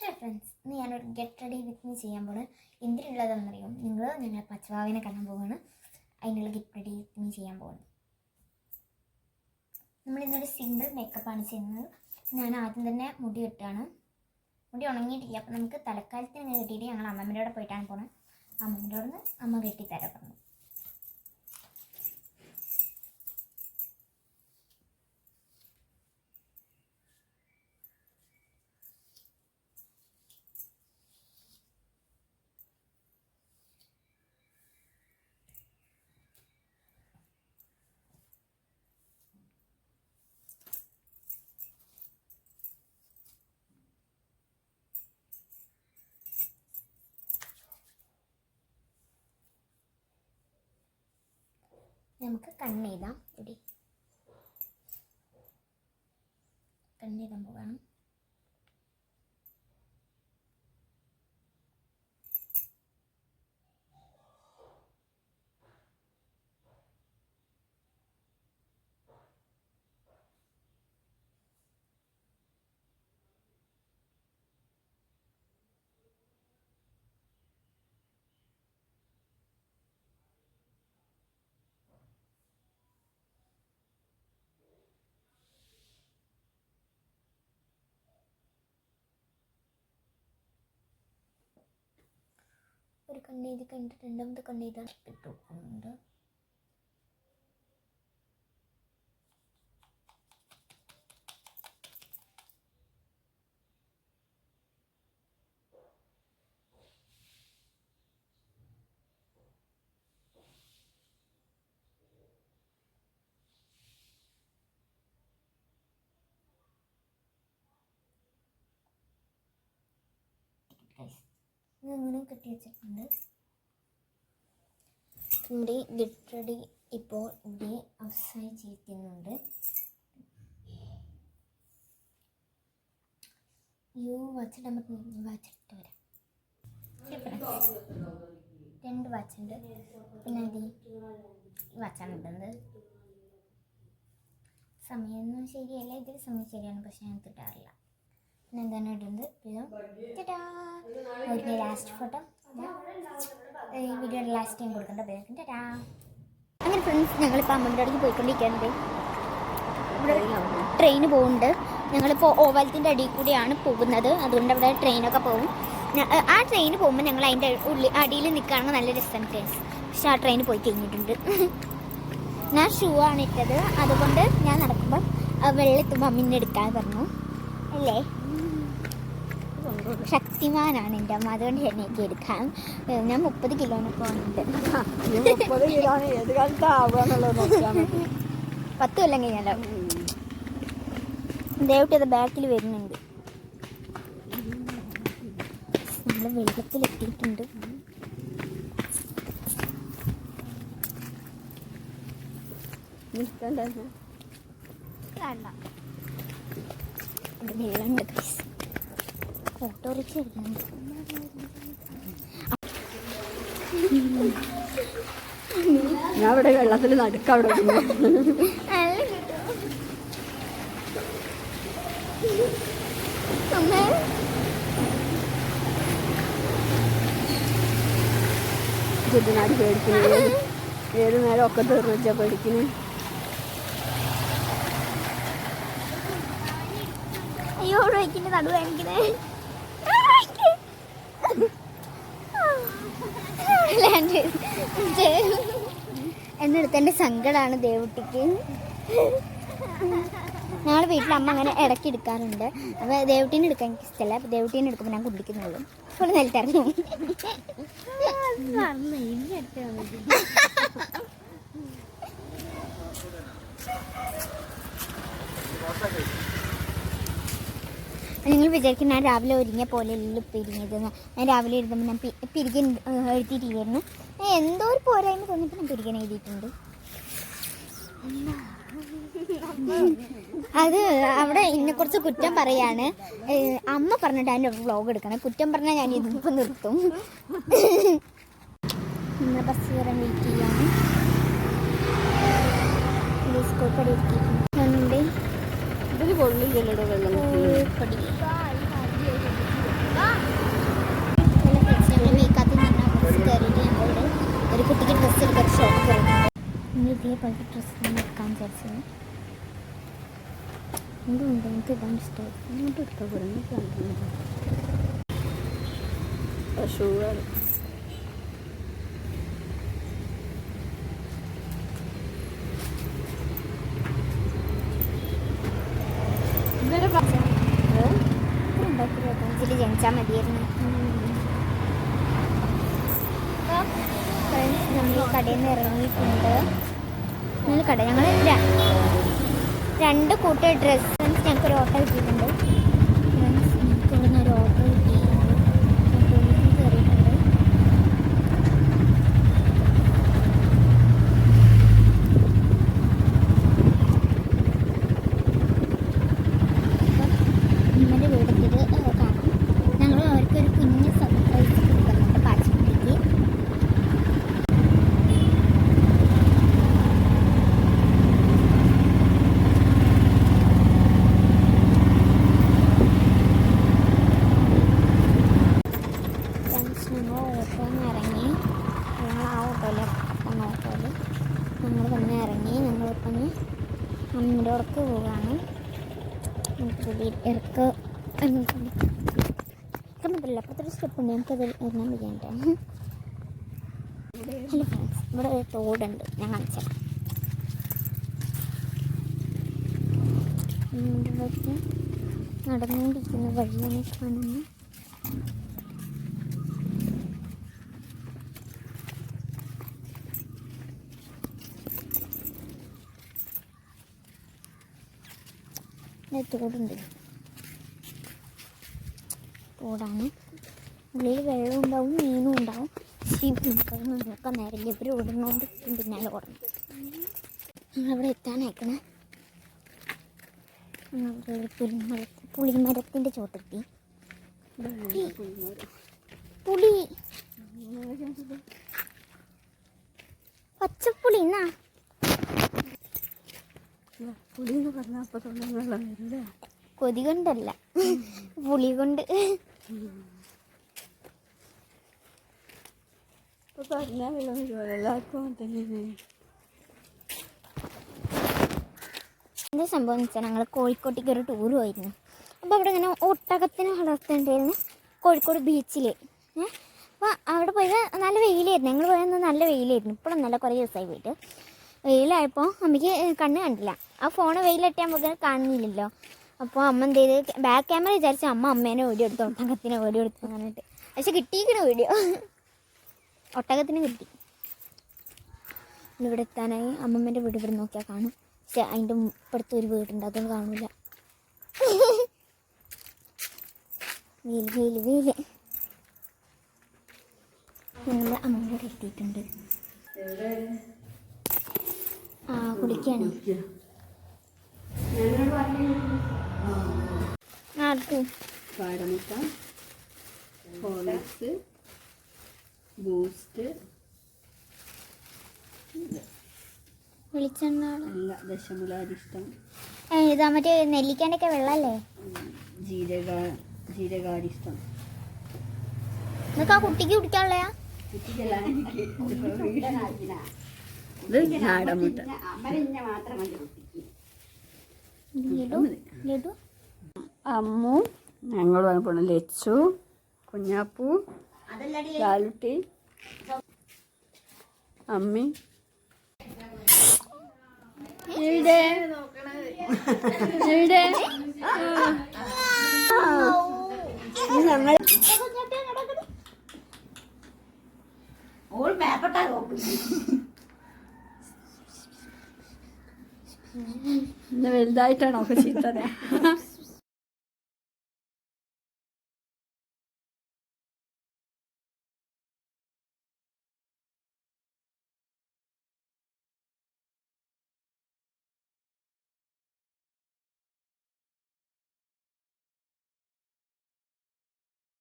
Hello friends ഇന്ന് ഞാനൊരു get ready with me ചെയ്യാൻ പോണ്. എന്തിനുള്ളതെന്നറിയും നിങ്ങൾ ഞങ്ങൾ പച്ചവാവിനെ കാണാൻ പോവാണ്. അതിനുള്ള ഗെറ്റ് റെഡി വിത്ത് മീ ചെയ്യാൻ പോവാണ്. നമ്മൾ ഇന്നൊരു സിമ്പിൾ മേക്കപ്പാണ് ചെയ്യുന്നത്. ഞാൻ ആദ്യം തന്നെ മുടി വെട്ടാണ്. മുടി ഉണങ്ങിയിട്ടില്ല. അപ്പോൾ നമുക്ക് തലക്കാലത്തിന് കെട്ടിയിട്ട് ഞങ്ങൾ അമ്മമ്മയുടെ പോയിട്ടാണ് പോണത് അമ്മമ്മയുടെ നിന്ന് അമ്മ കെട്ടിത്തരാൻ പറഞ്ഞു. നമുക്ക് കണ്ണെഴുതാം. ഇവിടെ കണ്ണെഴുതാൻ പോവാണ് ഒരു കണ്ണെഴുതി കഴിഞ്ഞിട്ട് രണ്ടാമത്തെ കണ്ണെഴുതാൻ ഇട്ട് കൊടുക്കുന്നുണ്ട് ഇങ്ങനെ കെട്ടി വെച്ചിട്ടുണ്ട്? ഗെറ്റ് റെഡി ഇപ്പോൾ ഇവിടെ അവസാനിച്ചിരിക്കുന്നുണ്ട് യു വാച്ചിട്ട് നമുക്ക് വാച്ചിട്ട് വരാം. രണ്ട് വാച്ചുണ്ട് പിന്നെ അത് വാച്ചാണ് ഇടുന്നത്. സമയമൊന്നും ശരിയല്ല. ഇതിൽ സമയം ശരിയാണ്. പക്ഷെ ഞാൻ കിട്ടാറില്ല പിന്നെ തന്നെ ഇടുന്നത് പിന്നെ ലാസ്റ്റ് ഫോട്ടോ ഈ വീഡിയോയുടെ ലാസ്റ്റ് ടൈം കൊടുക്കണ്ട പേര് ടാ അങ്ങനെ ഫ്രണ്ട്സ് ഞങ്ങളിപ്പോൾ അമ്മമ്മയുടെ അടുത്ത് പോയിക്കൊണ്ടിരിക്കുന്നുണ്ട് ട്രെയിൻ പോകുന്നുണ്ട് ഞങ്ങളിപ്പോൾ ഓവലത്തിന്റെ അടിയിൽ കൂടിയാണ് പോകുന്നത്. അതുകൊണ്ട് അവിടെ ട്രെയിനൊക്കെ പോകും. ആ ട്രെയിൻ പോകുമ്പോൾ ഞങ്ങൾ അതിന്റെ ഉള്ളിൽ അടിയിൽ നിൽക്കുകയാണെങ്കിൽ നല്ല രസമാണ് ഫ്രണ്ട്സ് പക്ഷെ ആ ട്രെയിൻ പോയി കഴിഞ്ഞിട്ടുണ്ട്. ഞാൻ ഷൂ ആണ് ഇട്ടത്. അതുകൊണ്ട് ഞാൻ നടക്കുമ്പോൾ വെള്ളത്തുമ്പോൾ അമ്മിനെ എടുക്കാൻ പറഞ്ഞു. അല്ലേ? ശക്തിമാനാണ് എന്റെ അമ്മ. അതുകൊണ്ട് തന്നെ എനിക്ക് എടുക്കാം ഞാൻ മുപ്പത് കിലോന് പോകുന്നുണ്ട്. മുപ്പത് കിലോന് ഏത് പത്ത് കൊല്ലം കഴിഞ്ഞാലോ ദേവട്ടി അത് ബാക്കിൽ വരുന്നുണ്ട്. നമ്മൾ വെള്ളത്തിലെത്തിയിട്ടുണ്ട് ഇഷ്ടമല്ലായിരുന്നു വെള്ളമുണ്ട് guys. ഓട്ടോറിക്ഷ ഞാൻ ഇവിടെ വെള്ളത്തിൽ നടുക്ക അവിടെ പേടിക്കുന്നത് ഏത് നേരം ഒക്കെ തീർന്നു വെച്ചാൽ പേടിക്കുന്നു. അയ്യോ കാണിക്കുന്നേ എന്നെടുത്ത് എന്റെ സങ്കടമാണ് ദേവുട്ടിക്ക്. ഞങ്ങളുടെ വീട്ടിൽ അമ്മ അങ്ങനെ ഇടയ്ക്ക് എടുക്കാറുണ്ട്. അപ്പോൾ ദേവുട്ടീനെ എടുക്കാൻ എനിക്ക് ഇഷ്ടമല്ല അപ്പോൾ ദേവുട്ടീനെ എടുക്കുമ്പോൾ ഞാൻ കുടിക്കുന്നുള്ളൂ. അപ്പോൾ നിലത്തിറങ്ങി. നിങ്ങൾ വിചാരിക്കും ഞാൻ രാവിലെ ഒരുങ്ങിയ പോലെ എല്ലാം പിരിഞ്ഞതെന്ന് ഞാൻ രാവിലെ എഴുതുമ്പോൾ ഞാൻ പിരികൻ എഴുതിയിട്ടില്ലായിരുന്നു ഞാൻ എന്തോ ഒരു പോരായ്മ തോന്നിയപ്പോൾ ഞാൻ പിരികൻ എഴുതിയിട്ടുണ്ട്. അത് അവിടെ എന്നെക്കുറിച്ച് കുറ്റം പറയാണ്. അമ്മ പറഞ്ഞിട്ട് അതിന്റെ വ്ളോഗ് എടുക്കണം. കുറ്റം പറഞ്ഞാൽ ഞാൻ ഇതിപ്പോൾ നിർത്തും. ഇന്ന് ബസ് കയറാൻ വെയിറ്റ് ചെയ്യാണ്. സ്കൂൾ പഠിക്കുന്നുണ്ട് ഇതിൽ കൊള്ളില്ലല്ലോ വെള്ളം പഠിക്കും ഒരു കുട്ടിക്ക് ഡ്രസ്സ് എടുക്കാൻ ഷോപ്പ് വരുന്നുണ്ട് ഇനി ഇതേപോലത്തെ ഡ്രസ്സ് എടുക്കാൻ വിചാരിച്ചത് എന്തുകൊണ്ട് എനിക്ക് ഇതാണ് ഇഷ്ടമായി ഇങ്ങോട്ട് എടുക്കാൻ വരുന്നു ഷൂവാണ് ഇവരെ ജനിച്ചാൽ മതിയായിരുന്നു നമ്മൾ കടയിൽ നിന്ന് ഇറങ്ങിയിട്ടുണ്ട് ഞങ്ങൾ കട ഞങ്ങൾ രണ്ട് കൂട്ട ഡ്രസ്സ് ഞങ്ങൾക്ക് ഒരു ഓട്ടോ കിട്ടിയിട്ടുണ്ട് ഫ്രണ്ട്സ് ഞങ്ങൾക്ക് ഇവിടെ നിന്ന് ഒരു ഓട്ടോ കിട്ടിയിട്ടുണ്ട് ഞങ്ങൾക്ക് ഉള്ളിൽ കയറിയിട്ടുണ്ട് അമ്മയുടെ വീടെത്തിയത് കാണാം ഞങ്ങൾ അവർക്കൊരു കുഞ്ഞ് സർപ്രൈസ് കൊടുക്കുന്നുണ്ട് പാച്ചിക്കുട്ടിക്ക് ഫ്രണ്ട്സ് ഞങ്ങൾ ഓട്ടോയിൽ നിന്ന് ഇറങ്ങി ഞങ്ങൾ ആ ഓട്ടോയിൽ വന്ന ഓട്ടോയിൽ ഞങ്ങൾ തന്നെ ഇറങ്ങി ഞങ്ങളിപ്പം അമ്മയുടെ പോവുകയാണ് നമുക്ക് ഇറക്ക് ഇറക്കാൻ പറ്റില്ല. അപ്പത്തൊരു സ്റ്റെപ്പ് ചെയ്യാണ്ട് ഹലോ ഫ്രണ്ട്സ് ഇവിടെ ഒരു തോടുണ്ട് ഞാൻ കാണിച്ചത് നടന്നുകൊണ്ടിരിക്കുന്ന വഴിയാണ് കാണുന്നത്. തോടുണ്ട് തോടാണ്. ഉള്ളിൽ വെള്ളം ഉണ്ടാവും മീനും ഉണ്ടാവും. നമുക്കൊന്നും നോക്കാൻ നേരം ഇവർ ഓടുന്നോണ്ട് പിന്നാലെ ഓടണം. ഞങ്ങളവിടെ എത്താനായിക്കണേ പുളിമര പുളിമരത്തിന്റെ ചോട്ടെത്തി. പുളി. പച്ചപ്പുളി എന്നാ? പുളി എന്ന് പറഞ്ഞാൽ അപ്പം തന്നെ വെള്ളം വരില്ലേ കൊതി കൊണ്ടല്ല പുളി കൊണ്ട് ഇപ്പൊ പറഞ്ഞാൽ വെള്ളം വരുമോ എല്ലാവർക്കും തന്നെ എന്താ സംഭവം വെച്ചാൽ ഞങ്ങൾ കോഴിക്കോട്ടേക്ക് ഒരു ടൂർ പോയിരുന്നു. അപ്പോൾ അവിടെ ഇങ്ങനെ ഒട്ടകത്തിനെ വളർത്തുന്നുണ്ടായിരുന്നു കോഴിക്കോട് ബീച്ചിൽ അപ്പോൾ അവിടെ പോയത് നല്ല വെയിലായിരുന്നു. ഞങ്ങൾ പോയത് നല്ല വെയിലായിരുന്നു. ഇപ്പോഴൊന്നല്ല നല്ല കുറേ ദിവസമായി പോയിട്ട്. വെയിലായപ്പോൾ അമ്മയ്ക്ക് കണ്ണ് കണ്ടില്ല. ആ ഫോൺ വെയിലിട്ട് നമുക്ക് കാണുന്നില്ലല്ലോ. അപ്പോൾ അമ്മ എന്ത് ചെയ്ത്? ബാക്ക് ക്യാമറ വിചാരിച്ച അമ്മ അമ്മേനെ ഓടി എടുത്തു ഒട്ടകത്തിനെ ഓടി എടുത്തു പറഞ്ഞിട്ട് പക്ഷെ കിട്ടിയിരിക്കണ വീഡിയോ ഒട്ടകത്തിന് കിട്ടി. ഇവിടെ എത്താനായി. അമ്മമ്മേന്റെ വീട് ഇവിടെ നോക്കിയാൽ കാണും. പക്ഷെ അതിന്റെ ഇപ്പുറത്ത് ഒരു വീടുണ്ട് അതൊന്നും കാണൂല. വീൽ വീൽ എത്തിയിട്ടുണ്ട്. ആ ആർക്കും കാടമുട്ട ഹോർലിക്സ് ബൂസ്റ്റ് വിളിച്ചെണ്ണ അല്ല ദശമുലാരിഷ്ടം. ഇതാ മറ്റേ നെല്ലിക്കാന്റെ ഒക്കെ വെള്ളമല്ലേ ജീരക ജീരകാരിഷ്ടം. ആ കുട്ടിക്ക് കുടിക്കാനുള്ളയാ? ഇത് അമ്മു ഞങ്ങൾ പോണ ലച്ചു കുഞ്ഞാപ്പു ലാലുട്ടി അമ്മി. എവിടെ? എവിടെ? ഞങ്ങൾ ഇന്ന് വലുതായിട്ടാണോ ഒക്കെ ചീത്തത്